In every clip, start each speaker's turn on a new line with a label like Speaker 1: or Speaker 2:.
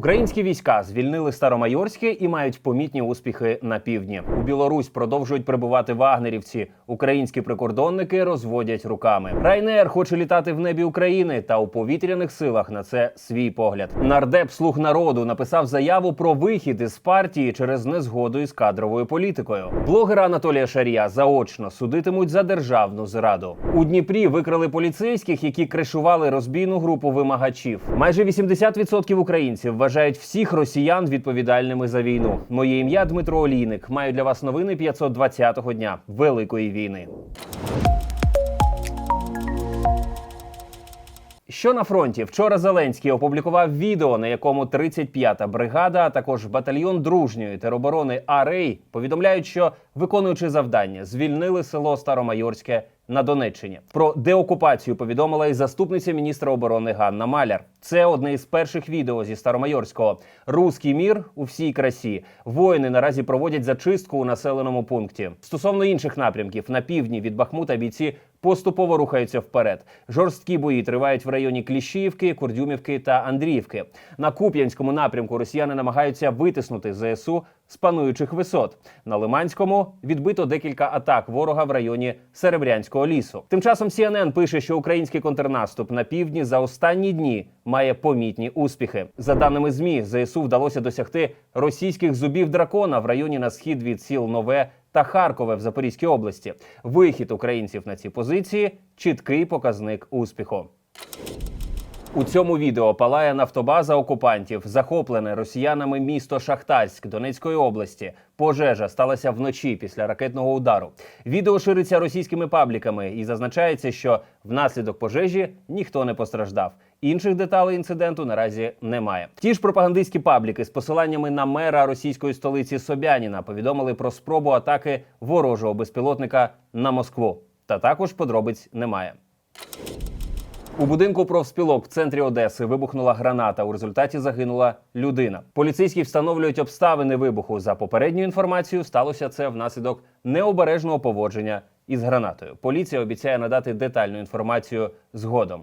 Speaker 1: Українські війська звільнили Старомайорське і мають помітні успіхи на півдні. У Білорусь продовжують прибувати вагнерівці. Українські прикордонники розводять руками. Райнер хоче літати в небі України, та у повітряних силах на це свій погляд. Нардеп слуг народу написав заяву про вихід із партії через незгоду із кадровою політикою. Блогера Анатолія Шарія заочно судитимуть за державну зраду. У Дніпрі викрали поліцейських, які кришували розбійну групу вимагачів. Майже 80% українців вважають всіх росіян відповідальними за війну. Моє ім'я Дмитро Олійник. Маю для вас новини 520-го дня Великої війни. Що на фронті? Вчора Зеленський опублікував відео, на якому 35-та бригада, а також батальйон дружньої тероборони Арей повідомляють, що виконуючи завдання, звільнили село Старомайорське на Донеччині. Про деокупацію повідомила і заступниця міністра оборони Ганна Маляр. Це одне із перших відео зі Старомайорського. Руський мір у всій красі. Воїни наразі проводять зачистку у населеному пункті. Стосовно інших напрямків на півдні від Бахмута бійці поступово рухаються вперед. Жорсткі бої тривають в районі Кліщіївки, Курдюмівки та Андріївки. На Куп'янському напрямку росіяни намагаються витиснути ЗСУ з пануючих висот. На Лиманському відбито декілька атак ворога в районі Серебрянського лісу. Тим часом CNN пише, що український контрнаступ на півдні за останні дні має помітні успіхи. За даними змі, ЗСУ вдалося досягти російських зубів дракона в районі на схід від сіл Нове та Харкове в Запорізькій області. Вихід українців на ці позиції чіткий показник успіху. У цьому відео палає нафтобаза окупантів, захоплене росіянами місто Шахтарськ Донецької області. Пожежа сталася вночі після ракетного удару. Відео шириться російськими пабліками і зазначається, що внаслідок пожежі ніхто не постраждав. Інших деталей інциденту наразі немає. Ті ж пропагандистські пабліки з посиланнями на мера російської столиці Собяніна повідомили про спробу атаки ворожого безпілотника на Москву. Та також подробиць немає. У будинку профспілок в центрі Одеси вибухнула граната. У результаті загинула людина. Поліцейські встановлюють обставини вибуху. За попередньою інформацією, сталося це внаслідок необережного поводження із гранатою. Поліція обіцяє надати детальну інформацію згодом.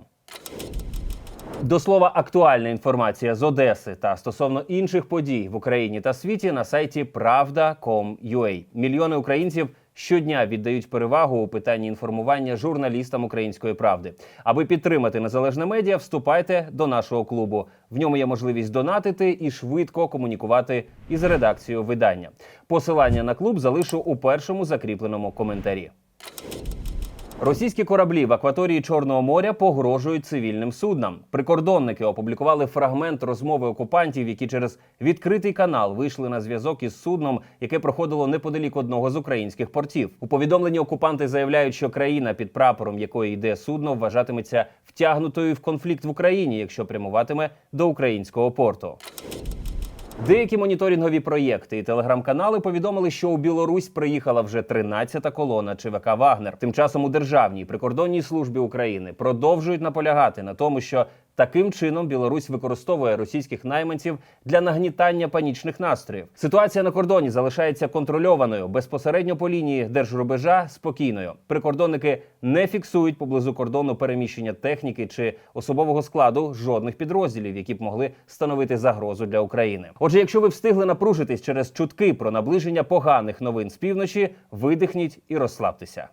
Speaker 1: До слова, актуальна інформація з Одеси та стосовно інших подій в Україні та світі на сайті Правда.com.ua. Мільйони українців щодня віддають перевагу у питанні інформування журналістам української правди. Аби підтримати незалежне медіа, вступайте до нашого клубу. В ньому є можливість донатити і швидко комунікувати із редакцією видання. Посилання на клуб залишу у першому закріпленому коментарі. Російські кораблі в акваторії Чорного моря погрожують цивільним суднам. Прикордонники опублікували фрагмент розмови окупантів, які через відкритий канал вийшли на зв'язок із судном, яке проходило неподалік одного з українських портів. У повідомленні окупанти заявляють, що країна, під прапором якої йде судно, вважатиметься втягнутою в конфлікт в Україні, якщо прямуватиме до українського порту. Деякі моніторингові проєкти і телеграм-канали повідомили, що у Білорусь приїхала вже 13-та колона ЧВК Вагнер. Тим часом у Державній прикордонній службі України продовжують наполягати на тому, що таким чином Білорусь використовує російських найманців для нагнітання панічних настроїв. Ситуація на кордоні залишається контрольованою безпосередньо по лінії держрубежа спокійною. Прикордонники не фіксують поблизу кордону переміщення техніки чи особового складу жодних підрозділів, які б могли становити загрозу для України. Отже, якщо ви встигли напружитись через чутки про наближення поганих новин з півночі, видихніть і розслабтеся.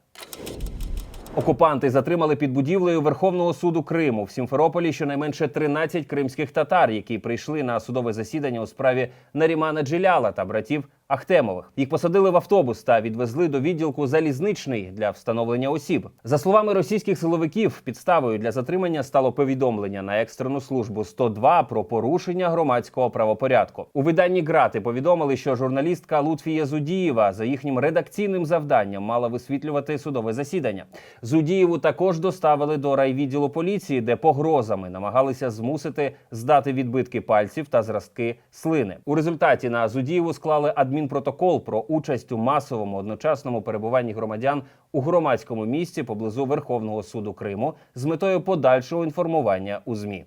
Speaker 1: Окупанти затримали під будівлею Верховного суду Криму в Сімферополі щонайменше 13 кримських татар, які прийшли на судове засідання у справі Нарімана Джиляла та братів Ахтемових. Їх посадили в автобус та відвезли до відділку залізничний для встановлення осіб. За словами російських силовиків, підставою для затримання стало повідомлення на екстрену службу 102 про порушення громадського правопорядку. У виданні Грати повідомили, що журналістка Лутфія Зудієва за їхнім редакційним завданням мала висвітлювати судове засідання. Зудієву також доставили до райвідділу поліції, де погрозами намагалися змусити здати відбитки пальців та зразки слини. У результаті на Зудієву склали адмінпротокол про участь у масовому одночасному перебуванні громадян у громадському місці поблизу Верховного суду Криму з метою подальшого інформування у змі.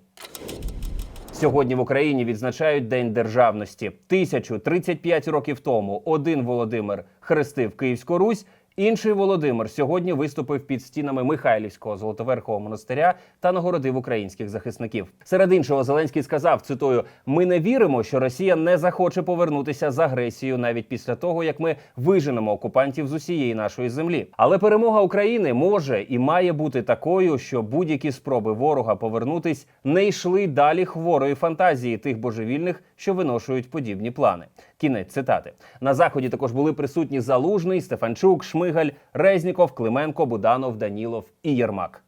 Speaker 1: Сьогодні в Україні відзначають День державності. 1035 років тому один Володимир хрестив Київську Русь, Інший Володимир сьогодні виступив під стінами Михайлівського золотоверхового монастиря та нагородив українських захисників. Серед іншого, Зеленський сказав: цитую: Ми не віримо, що Росія не захоче повернутися з агресією навіть після того, як ми виженемо окупантів з усієї нашої землі. Але перемога України може і має бути такою, що будь-які спроби ворога повернутись не йшли далі хворої фантазії тих божевільних, що виношують подібні плани. Кінець цитати на заході також були присутні Залужний, Стефанчук, Шмигаль, Резніков, Клименко, Буданов, Данілов і Єрмак.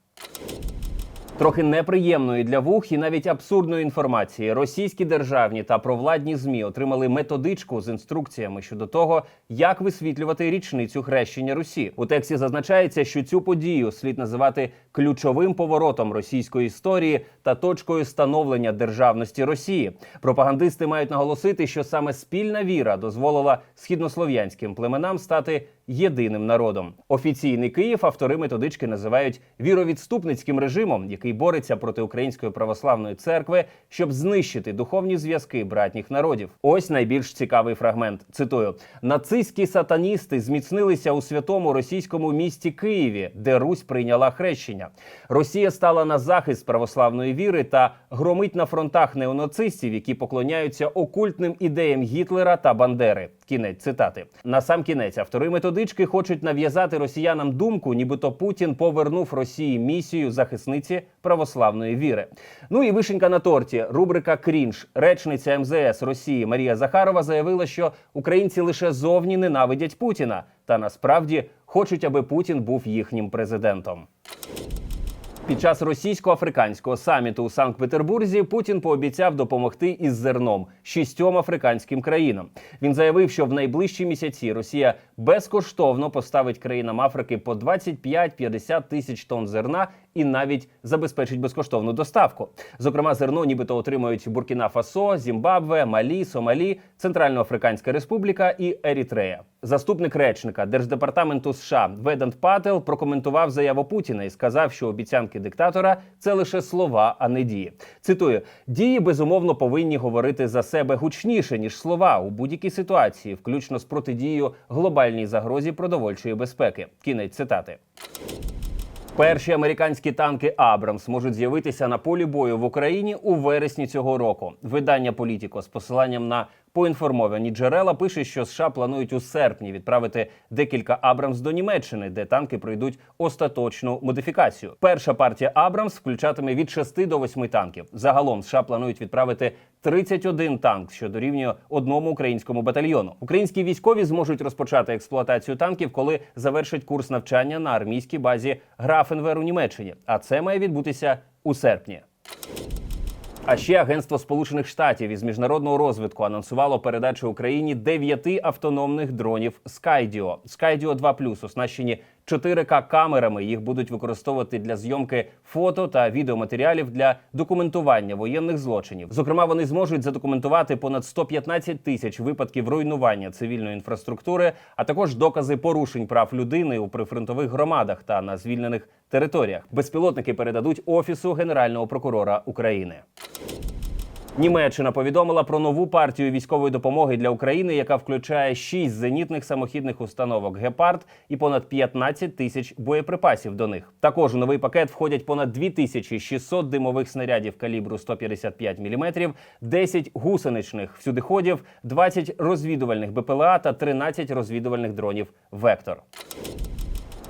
Speaker 1: Трохи неприємної для вух і навіть абсурдної інформації. Російські державні та провладні змі отримали методичку з інструкціями щодо того, як висвітлювати річницю хрещення Русі. У тексті зазначається, що цю подію слід називати ключовим поворотом російської історії та точкою становлення державності Росії. Пропагандисти мають наголосити, що саме спільна віра дозволила східнослов'янським племенам стати єдиним народом. Офіційний Київ автори методички називають віровідступницьким режимом, який бореться проти Української православної церкви, щоб знищити духовні зв'язки братніх народів. Ось найбільш цікавий фрагмент. Цитую: нацистські сатаністи зміцнилися у святому російському місті Києві, де Русь прийняла хрещення. Росія стала на захист православної віри та громить на фронтах неонацистів, які поклоняються окультним ідеям Гітлера та Бандери. Кінець цитати. На сам кінець автори методички хочуть нав'язати росіянам думку, нібито Путін повернув Росії місію захисниці православної віри. Ну і вишенька на торті. Рубрика Крінж. Речниця МЗС Росії Марія Захарова заявила, що українці лише зовні ненавидять Путіна, та насправді хочуть, аби Путін був їхнім президентом. Під час російсько-африканського саміту у Санкт-Петербурзі Путін пообіцяв допомогти із зерном шістьом африканським країнам. Він заявив, що в найближчі місяці Росія безкоштовно поставить країнам Африки по 25-50 тисяч тонн зерна і навіть забезпечить безкоштовну доставку. Зокрема, зерно нібито отримують Буркіна Фасо, Зімбабве, Малі, Сомалі, Центральноафриканська Республіка і Ерітрея. Заступник речника держдепартаменту США Ведант Пател прокоментував заяву Путіна і сказав, що обіцянки диктатора це лише слова, а не дії. Цитую: дії безумовно повинні говорити за себе гучніше ніж слова у будь-якій ситуації, включно з протидією глобальній загрозі продовольчої безпеки. Кінець цитати. Перші американські танки Абрамс можуть з'явитися на полі бою в Україні у вересні цього року. Видання Політіко з посиланням на поінформовані джерела пише, що США планують у серпні відправити декілька Абрамс до Німеччини, де танки пройдуть остаточну модифікацію. Перша партія Абрамс включатиме від 6 до 8 танків. Загалом США планують відправити 31 танк, що дорівнює одному українському батальйону. Українські військові зможуть розпочати експлуатацію танків, коли завершать курс навчання на армійській базі Графенвер у Німеччині. А це має відбутися у серпні. А ще Агентство Сполучених Штатів із міжнародного розвитку анонсувало передачу Україні дев'яти автономних дронів Skydio. Skydio 2 оснащені 4К камерами. Їх будуть використовувати для зйомки фото та відеоматеріалів для документування воєнних злочинів. Зокрема, вони зможуть задокументувати понад 115 тисяч випадків руйнування цивільної інфраструктури, а також докази порушень прав людини у прифронтових громадах та на звільнених територіях. Безпілотники передадуть офісу генерального прокурора України. Німеччина повідомила про нову партію військової допомоги для України, яка включає 6 зенітних самохідних установок Гепард і понад 15 тисяч боєприпасів до них. Також у новий пакет входять понад 2600 димових снарядів калібру 155 мм, 10 гусеничних всюдиходів, 20 розвідувальних БПЛА та 13 розвідувальних дронів Вектор.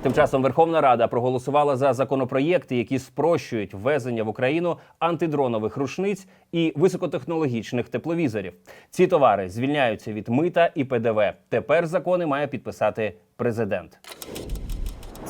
Speaker 1: Тим часом Верховна Рада проголосувала за законопроєкти, які спрощують ввезення в Україну антидронових рушниць і високотехнологічних тепловізорів. Ці товари звільняються від мита і ПДВ. Тепер закони має підписати президент.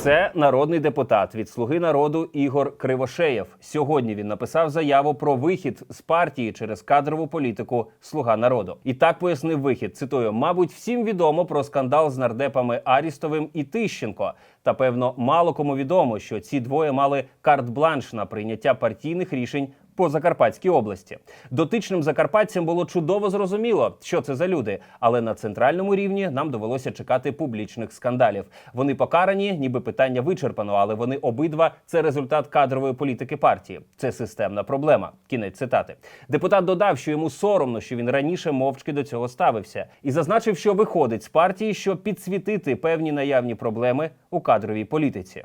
Speaker 1: Це народний депутат від Слуги народу Ігор Кривошеєв. Сьогодні він написав заяву про вихід з партії через кадрову політику Слуга народу. І так пояснив вихід. Цитую: мабуть, всім відомо про скандал з нардепами Арістовим і Тищенко. Та певно, мало кому відомо, що ці двоє мали карт-бланш на прийняття партійних рішень по Закарпатській області. Дотичним закарпатцям було чудово зрозуміло, що це за люди, але на центральному рівні нам довелося чекати публічних скандалів. Вони покарані, ніби питання вичерпано, але вони обидва це результат кадрової політики партії. Це системна проблема. Кінець цитати. Депутат додав, що йому соромно, що він раніше мовчки до цього ставився, і зазначив, що виходить з партії, щоб підсвітити певні наявні проблеми у кадровій політиці.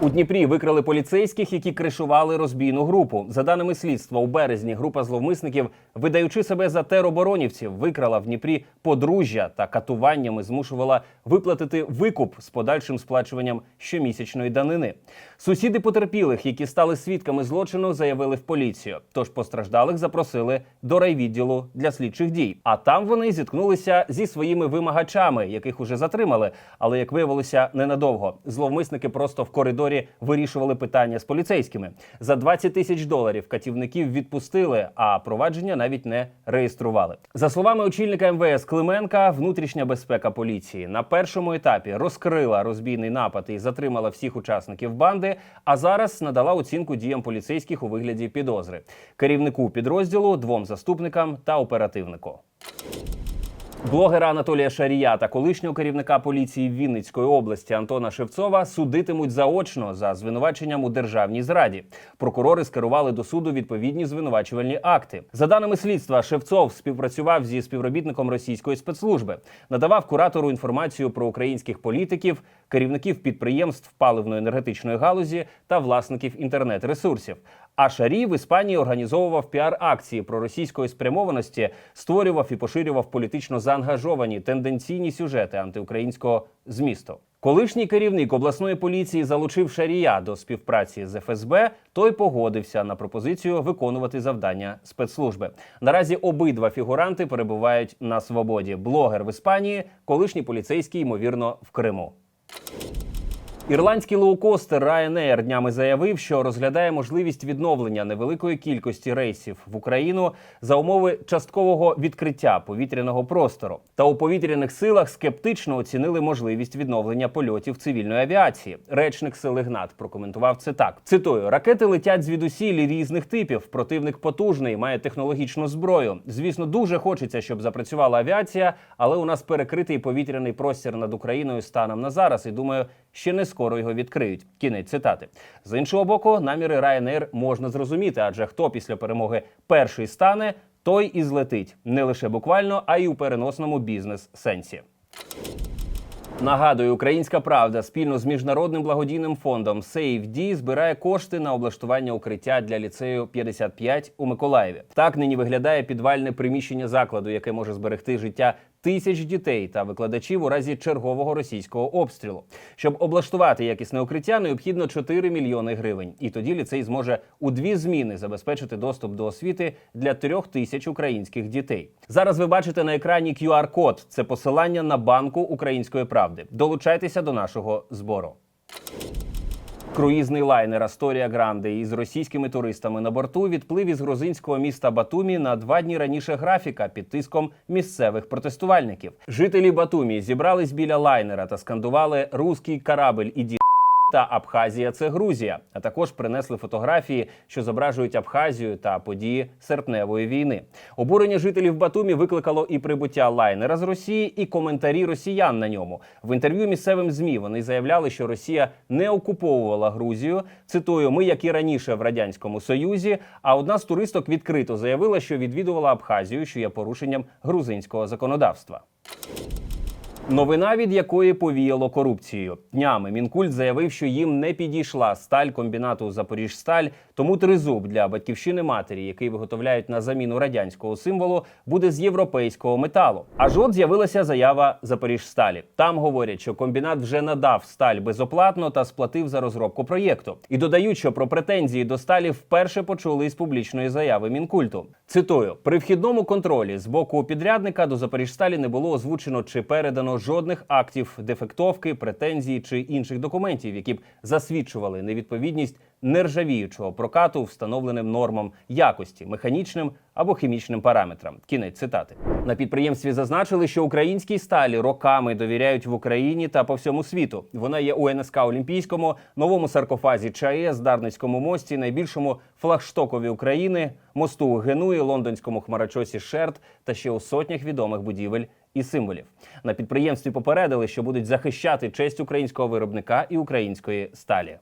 Speaker 1: У Дніпрі викрали поліцейських, які кришували розбійну групу. За даними слідства, у березні група зловмисників, видаючи себе за тероборонівців, викрала в Дніпрі подружжя та катуваннями змушувала виплатити викуп з подальшим сплачуванням щомісячної данини. Сусіди потерпілих, які стали свідками злочину, заявили в поліцію. Тож постраждалих запросили до райвідділу для слідчих дій. А там вони зіткнулися зі своїми вимагачами, яких уже затримали. Але як виявилося, ненадовго зловмисники просто в коридорі вирішували питання з поліцейськими. За 20 тисяч доларів катівників відпустили, а провадження навіть не реєстрували. За словами очільника МВС Клименка, внутрішня безпека поліції на першому етапі розкрила розбійний напад і затримала всіх учасників банди. А зараз надала оцінку діям поліцейських у вигляді підозри керівнику підрозділу, двом заступникам та оперативнику. Блогера Анатолія Шарія та колишнього керівника поліції Вінницької області Антона Шевцова судитимуть заочно за звинуваченням у державній зраді. Прокурори скерували до суду відповідні звинувачувальні акти. За даними слідства, Шевцов співпрацював зі співробітником російської спецслужби, надавав куратору інформацію про українських політиків, керівників підприємств паливно-енергетичної галузі та власників інтернет-ресурсів. А Шарій в Іспанії організовував піар-акції про російської спрямованості, створював і поширював політично заангажовані тенденційні сюжети антиукраїнського змісту. Колишній керівник обласної поліції залучив Шарія до співпраці з ФСБ. Той погодився на пропозицію виконувати завдання спецслужби. Наразі обидва фігуранти перебувають на свободі. Блогер в Іспанії, колишній поліцейський, ймовірно, в Криму. Ірландський лоукостер Ryanair днями заявив, що розглядає можливість відновлення невеликої кількості рейсів в Україну за умови часткового відкриття повітряного простору. Та у повітряних силах скептично оцінили можливість відновлення польотів цивільної авіації. Речник сили ГНАТ прокоментував це так: цитую: ракети летять звідусіль різних типів. Противник потужний, має технологічну зброю. Звісно, дуже хочеться, щоб запрацювала авіація, але у нас перекритий повітряний простір над Україною станом на зараз. І думаю, ще не скоро його відкриють. Кінець цитати. З іншого боку, наміри Ryanair можна зрозуміти, адже хто після перемоги перший стане, той і злетить не лише буквально, а й у переносному бізнес-сенсі. Нагадую, Українська Правда спільно з міжнародним благодійним фондом SaveD збирає кошти на облаштування укриття для ліцею 55 у Миколаєві. Так нині виглядає підвальне приміщення закладу, яке може зберегти життя тисяч дітей та викладачів у разі чергового російського обстрілу. Щоб облаштувати якісне укриття, необхідно 4 мільйони гривень. І тоді ліцей зможе у дві зміни забезпечити доступ до освіти для трьох тисяч українських дітей. Зараз ви бачите на екрані QR-код. Це посилання на банку Української правди. Долучайтеся до нашого збору. Круїзний лайнер Асторія Гранде із російськими туристами на борту відплив із грузинського міста Батумі на два дні раніше графіка під тиском місцевих протестувальників. Жителі Батумі зібрались біля лайнера та скандували «Руський корабль іді та Абхазія це Грузія. А також принесли фотографії, що зображують Абхазію та події серпневої війни. Обурення жителів Батумі викликало і прибуття лайнера з Росії, і коментарі росіян на ньому. В інтерв'ю місцевим змі вони заявляли, що Росія не окуповувала Грузію. Цитую: ми, як і раніше в радянському союзі. А одна з туристок відкрито заявила, що відвідувала Абхазію, що є порушенням грузинського законодавства. Новина, від якої повіяло корупцією. Днями Мінкульт заявив, що їм не підійшла сталь комбінату Запоріжсталь, тому тризуб для батьківщини матері, який виготовляють на заміну радянського символу, буде з європейського металу. Аж от з'явилася заява Запоріжсталі. Там говорять, що комбінат вже надав сталь безоплатно та сплатив за розробку проєкту. І додають, що про претензії до сталі вперше почули із публічної заяви Мінкульту. Цитую: при вхідному контролі з боку підрядника до Запоріжсталі не було озвучено чи передано жодних актів дефектовки, претензій чи інших документів, які б засвідчували невідповідність нержавіючого прокату встановленим нормам якості, механічним або хімічним параметрам. Кінець цитати на підприємстві зазначили, що українській сталі роками довіряють в Україні та по всьому світу. Вона є у НСК Олімпійському, новому саркофазі ЧАЕС, Дарницькому мості, найбільшому флагштокові України, мосту Генуї, лондонському хмарочосі Шерт та ще у сотнях відомих будівель і символів. На підприємстві попередили, що будуть захищати честь українського виробника і української сталі.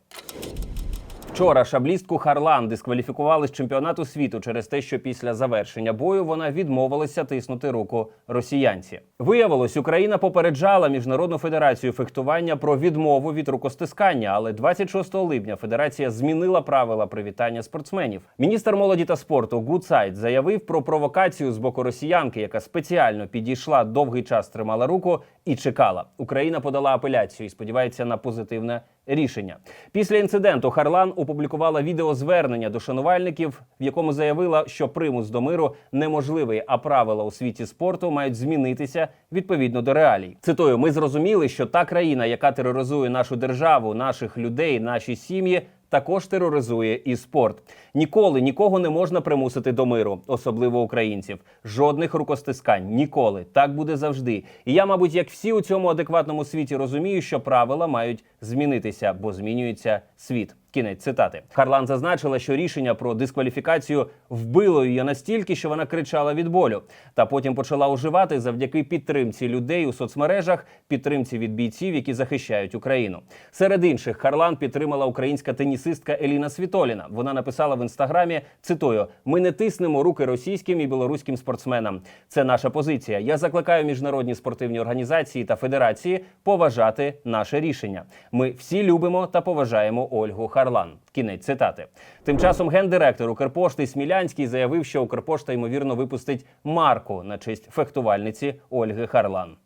Speaker 1: Вчора шаблістку Харлан дискваліфікували з чемпіонату світу через те, що після завершення бою вона відмовилася тиснути руку росіянці. Виявилось, Україна попереджала міжнародну федерацію фехтування про відмову від рукостискання, але 26 липня федерація змінила правила привітання спортсменів. Міністр молоді та спорту Гудсайд заявив про провокацію з боку росіянки, яка спеціально підійшла довгий час, тримала руку і чекала. Україна подала апеляцію і сподівається на позитивне рішення. Після інциденту Харлан опублікувала відеозвернення до шанувальників, в якому заявила, що примус до миру неможливий, а правила у світі спорту мають змінитися відповідно до реалій. Цитую: ми зрозуміли, що та країна, яка тероризує нашу державу, наших людей, наші сім'ї. Також тероризує і спорт. Ніколи нікого не можна примусити до миру, особливо українців. Жодних рукостискань ніколи. Так буде завжди. І я, мабуть, як всі у цьому адекватному світі розумію, що правила мають змінитися, бо змінюється світ. Кінець цитати Харлан зазначила, що рішення про дискваліфікацію вбило її настільки, що вона кричала від болю, та потім почала уживати завдяки підтримці людей у соцмережах, підтримці від бійців, які захищають Україну. Серед інших Харлан підтримала українська тенісистка Еліна Світоліна. Вона написала в інстаграмі: цитую: Ми не тиснемо руки російським і білоруським спортсменам. Це наша позиція. Я закликаю міжнародні спортивні організації та федерації поважати наше рішення. Ми всі любимо та поважаємо Ольгу Харлан. Кінець цитати. Тим часом гендиректор Укрпошти Смілянський заявив, що Укрпошта ймовірно випустить марку на честь фехтувальниці Ольги Харлан.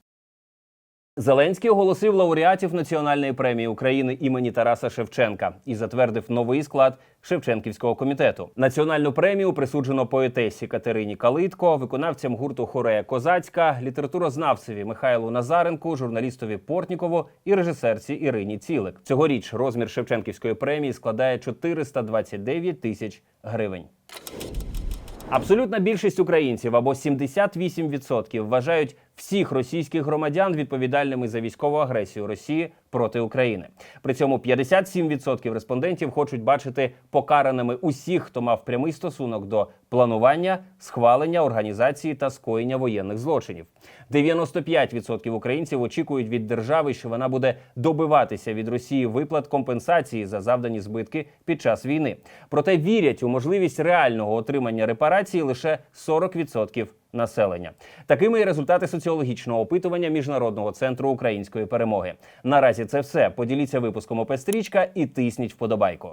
Speaker 1: Зеленський оголосив лауреатів Національної премії України імені Тараса Шевченка і затвердив новий склад Шевченківського комітету. Національну премію присуджено поетесі Катерині Калитко, виконавцям гурту Хорея Козацька, літературознавцеві Михайлу Назаренку, журналістові Портнікову і режисерці Ірині Цілик. Цьогоріч розмір Шевченківської премії складає 429 тисяч гривень. Абсолютна більшість українців або 78% вважають всіх російських громадян відповідальними за військову агресію Росії проти України. При цьому 57% респондентів хочуть бачити покараними усіх, хто мав прямий стосунок до планування, схвалення, організації та скоєння воєнних злочинів. 95% українців очікують від держави, що вона буде добиватися від Росії виплат компенсації за завдані збитки під час війни. Проте вірять у можливість реального отримання репарації лише 40% населення. Такими і результати соціологічного опитування міжнародного центру української перемоги. Наразі це все. Поділіться випуском «Опестрічка» і тисніть вподобайку.